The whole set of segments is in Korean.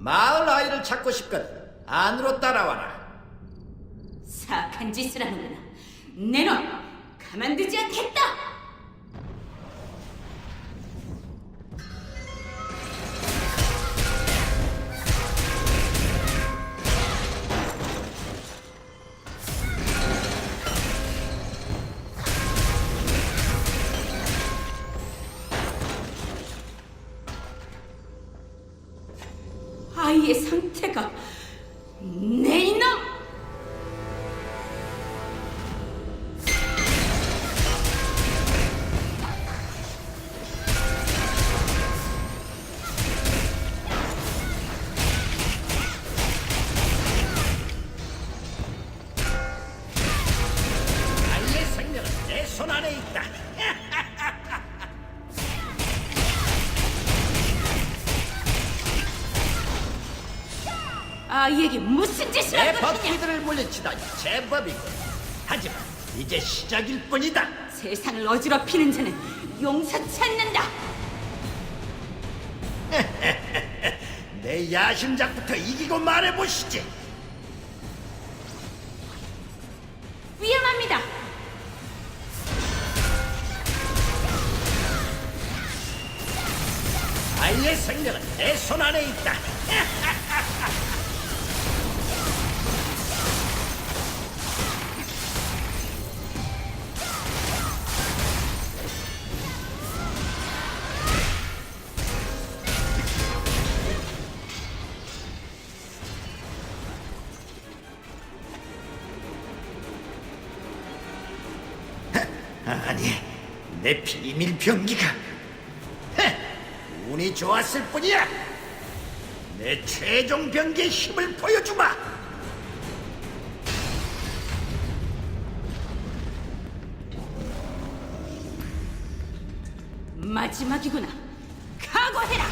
마을 아이를 찾고 싶거든. 안으로 따라와라. 사악한 짓을 하는구나. 내놈 가만두지 않겠다. 아이에게 무슨 짓을 내 한 것이냐? 법기들을 물리치다니 제법이군. 하지만 이제 시작일 뿐이다. 세상을 어지럽히는 자는 용서치 않는다. 내 야심작부터 이기고 말해보시지. 위험합니다. 아이의 생명은 내 손 안에 있다. 병기가 헤, 운이 좋았을 뿐이야. 내 최종 병기의 힘을 보여주마. 마지막이구나. 각오해라.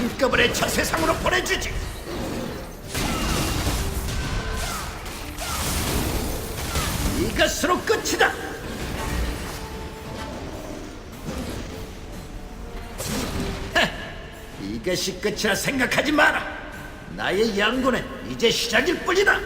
한꺼번에 저 세상으로 보내주지. 이것으로 끝이다. 헤, 이것이 끝이라 생각하지 마라. 나의 양군은 이제 시작일 뿐이다.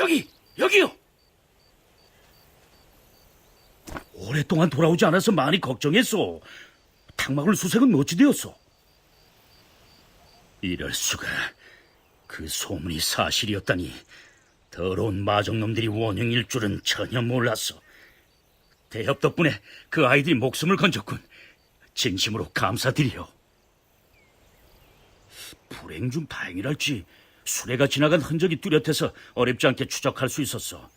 여기 여기요. 오랫동안 돌아오지 않아서 많이 걱정했어. 탕막을 수색은 어찌 되었어? 이럴 수가. 그 소문이 사실이었다니 더러운 마정놈들이 원흉일 줄은 전혀 몰랐어. 대협 덕분에 그 아이들이 목숨을 건졌군. 진심으로 감사드려. 불행 중 다행이랄지 수레가 지나간 흔적이 뚜렷해서 어렵지 않게 추적할 수 있었어.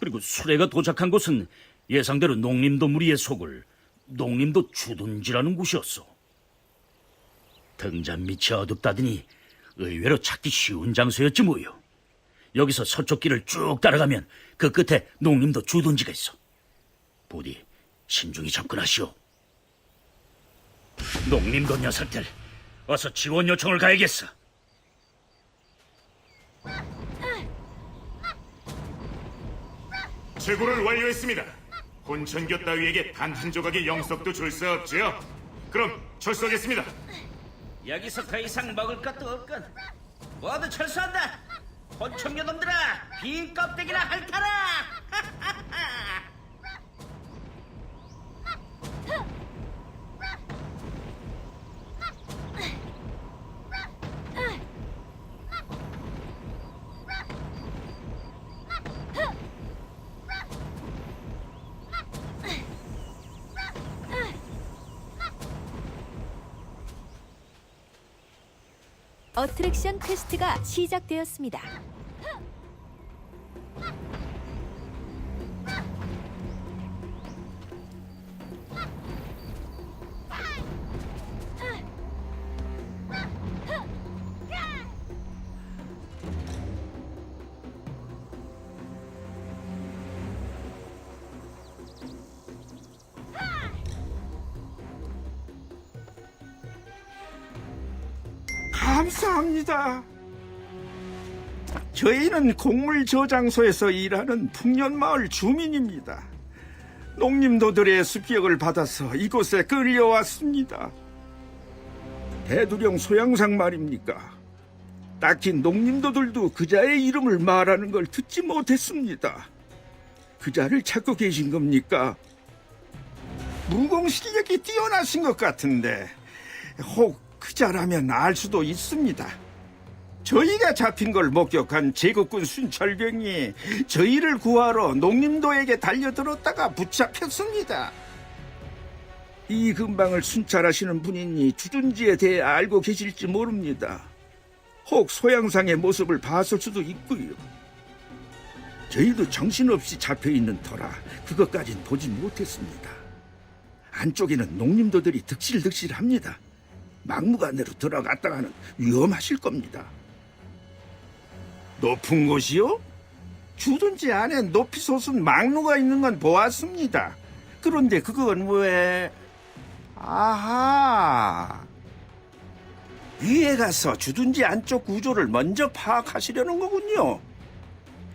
그리고 수레가 도착한 곳은 예상대로 농림도 무리에 속을 농림도 주둔지라는 곳이었어. 등잔 밑이 어둡다더니 의외로 찾기 쉬운 장소였지 뭐요. 여기서 서쪽 길을 쭉 따라가면 그 끝에 농림도 주둔지가 있어. 부디 신중히 접근하시오. 농림도 녀석들, 어서 지원 요청을 가야겠어. 제고를 완료했습니다. 혼천교 따위에게 단 한 조각의 영석도 줄 수 없지요. 그럼 철수하겠습니다. 여기서 더 이상 먹을 것도 없군. 모두 철수한다. 혼청녀 놈들아, 빈 껍데기나 핥아라. 어트랙션 퀘스트가 시작되었습니다. 감사합니다. 저희는 곡물 저장소에서 일하는 풍년마을 주민입니다. 농림도들의 습격을 받아서 이곳에 끌려왔습니다. 대두령 소양상 말입니까? 딱히 농림도들도 그자의 이름을 말하는 걸 듣지 못했습니다. 그자를 찾고 계신 겁니까? 무공 실력이 뛰어나신 것 같은데 혹 그자라면 알 수도 있습니다. 저희가 잡힌 걸 목격한 제국군 순철병이 저희를 구하러 농림도에게 달려들었다가 붙잡혔습니다. 이 근방을 순찰하시는 분이니 주둔지에 대해 알고 계실지 모릅니다. 혹 소양상의 모습을 봤을 수도 있고요. 저희도 정신없이 잡혀있는 터라 그것까진 보진 못했습니다. 안쪽에는 농림도들이 득실득실합니다. 막무가내로 들어갔다가는 위험하실 겁니다. 높은 곳이요? 주둔지 안에 높이 솟은 막루가 있는 건 보았습니다. 그런데 그건 왜... 아하... 위에 가서 주둔지 안쪽 구조를 먼저 파악하시려는 거군요.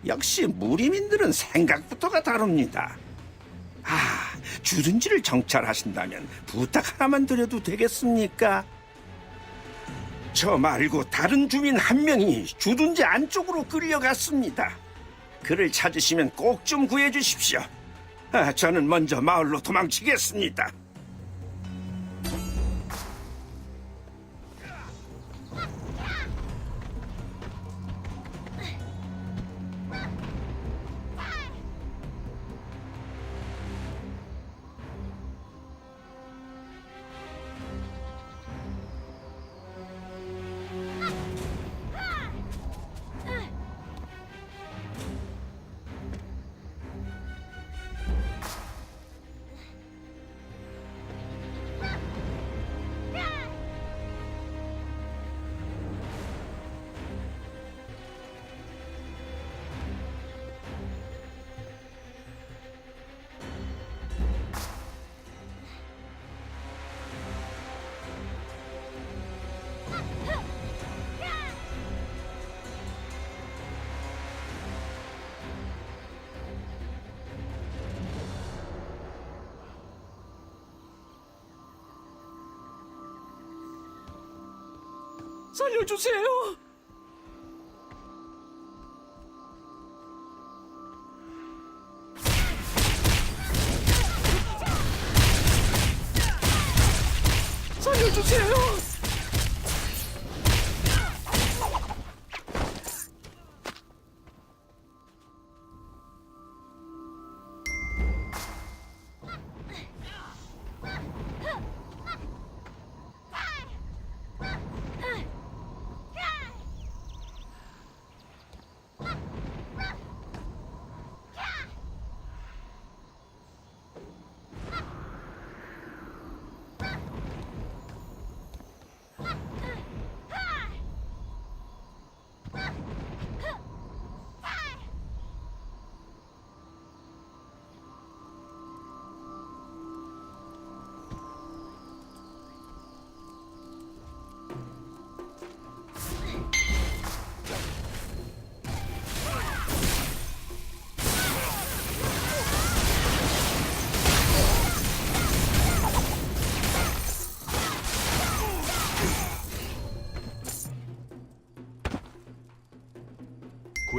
역시 무리민들은 생각부터가 다릅니다. 아, 주둔지를 정찰하신다면 부탁 하나만 드려도 되겠습니까? 저 말고 다른 주민 한 명이 주둔지 안쪽으로 끌려갔습니다. 그를 찾으시면 꼭 좀 구해주십시오. 아, 저는 먼저 마을로 도망치겠습니다. 살려주세요.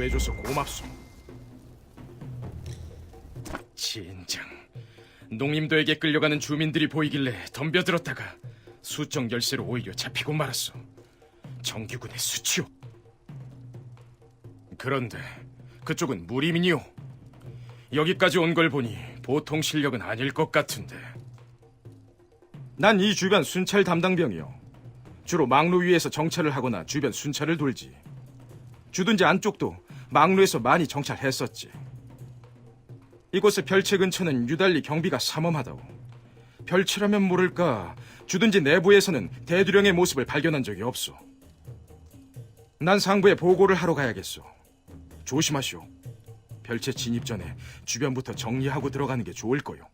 구해줘서 고맙소. 진정. 농림도에게 끌려가는 주민들이 보이길래 덤벼들었다가 수정 열쇠로 오히려 잡히고 말았어. 정규군의 수치요. 그런데 그쪽은 무리민이요. 여기까지 온 걸 보니 보통 실력은 아닐 것 같은데. 난 이 주변 순찰 담당병이요. 주로 망루 위에서 정찰을 하거나 주변 순찰을 돌지. 주둔지 안쪽도 망루에서 많이 정찰했었지. 이곳의 별채 근처는 유달리 경비가 삼엄하다고. 별채라면 모를까 주둔지 내부에서는 대두령의 모습을 발견한 적이 없어. 난 상부에 보고를 하러 가야겠소. 조심하시오. 별채 진입 전에 주변부터 정리하고 들어가는 게 좋을 거요.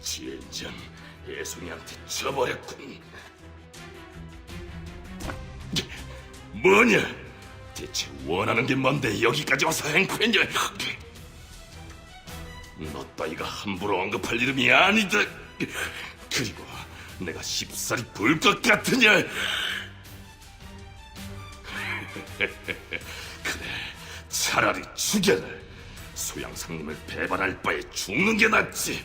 진정 예송이한테 져버렸군. 뭐냐? 대체 원하는 게 뭔데 여기까지 와서 행패냐? 너 따위가 함부로 언급할 이름이 아니다. 그리고 내가 쉽사리 볼것 같으냐? 그래, 차라리 죽여라. 소양상님을 배반할 바에 죽는 게 낫지.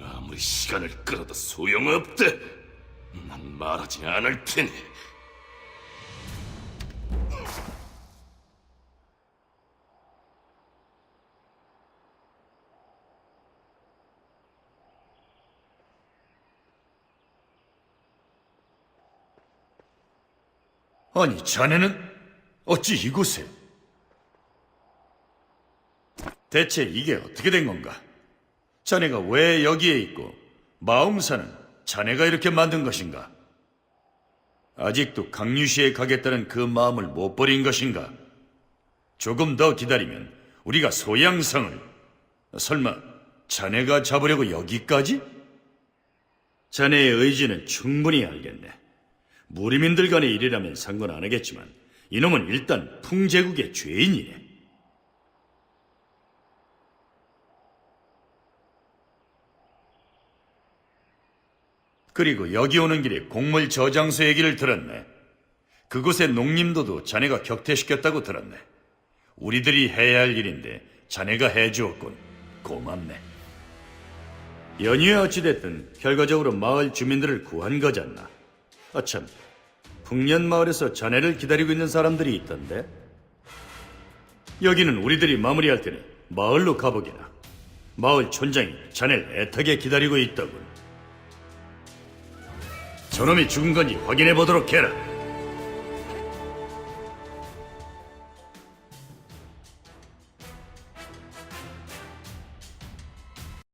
아무리 시간을 끌어도 소용없대. 난 말하지 않을 테니. 아니, 자네는 어찌 이곳에? 대체 이게 어떻게 된 건가? 자네가 왜 여기에 있고 마음사는 자네가 이렇게 만든 것인가? 아직도 강유시에 가겠다는 그 마음을 못 버린 것인가? 조금 더 기다리면 우리가 소양성을 설마 자네가 잡으려고 여기까지? 자네의 의지는 충분히 알겠네. 무리민들 간의 일이라면 상관 안 하겠지만 이놈은 일단 풍제국의 죄인이네. 그리고 여기 오는 길에 곡물 저장소 얘기를 들었네. 그곳의 농림도도 자네가 격퇴시켰다고 들었네. 우리들이 해야 할 일인데 자네가 해주었군. 고맙네. 연휴에 어찌됐든 결과적으로 마을 주민들을 구한 거잖아. 아참, 풍년 마을에서 자네를 기다리고 있는 사람들이 있던데. 여기는 우리들이 마무리할 테니 마을로 가보게나. 마을 촌장이 자네를 애타게 기다리고 있더군. 저놈이 죽은 건지 확인해 보도록 해라.